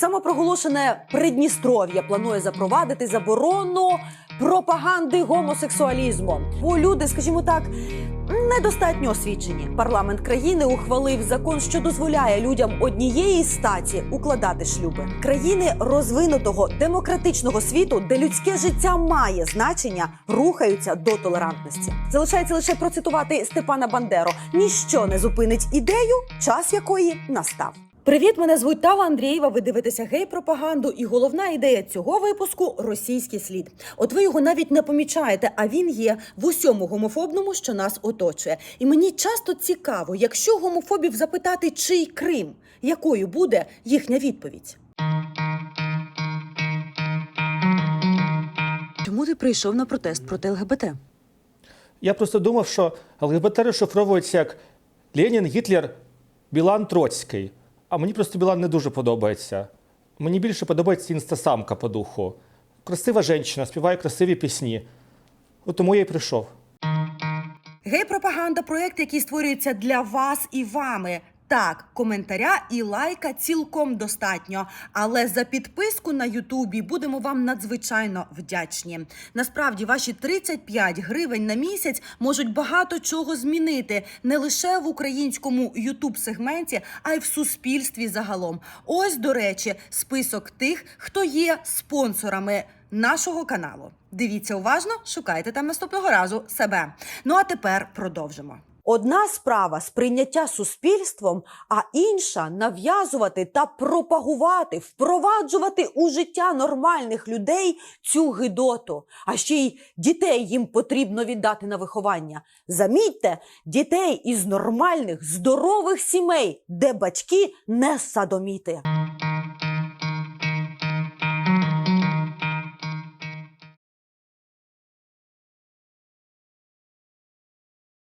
Самопроголошене Придністров'я планує запровадити заборону пропаганди гомосексуалізму. Бо люди, скажімо так, недостатньо освічені. Парламент країни ухвалив закон, що дозволяє людям однієї статі укладати шлюби. Країни розвинутого демократичного світу, де людське життя має значення, рухаються до толерантності. Залишається лише процитувати Степана Бандеру: ніщо не зупинить ідею, час якої настав. Привіт, мене звуть Тава Андрієва. Ви дивитеся гей-пропаганду, і головна ідея цього випуску російський слід. От ви його навіть не помічаєте, а він є в усьому гомофобному, що нас оточує. І мені часто цікаво, якщо гомофобів запитати, чий Крим, якою буде їхня відповідь. Чому ти прийшов на протест проти ЛГБТ? Я просто думав, що ЛГБТ розшифровується як Ленін, Гітлер, Білан, Троцький. А мені просто Білан не дуже подобається. Мені більше подобається інстасамка по духу. Красива жінка, співає красиві пісні. От тому я й прийшов. Гей-пропаганда проект, який створюється для вас і вами. Так, коментаря і лайка цілком достатньо. Але за підписку на Ютубі будемо вам надзвичайно вдячні. Насправді, ваші 35 гривень на місяць можуть багато чого змінити не лише в українському Ютуб сегменті, а й в суспільстві загалом. Ось, до речі, список тих, хто є спонсорами нашого каналу. Дивіться уважно, шукайте там наступного разу себе. Ну а тепер продовжимо. Одна справа сприйняття суспільством, а інша нав'язувати та пропагувати, впроваджувати у життя нормальних людей цю гидоту. А ще й дітей їм потрібно віддати на виховання. Замітьте, дітей із нормальних, здорових сімей, де батьки не садоміти.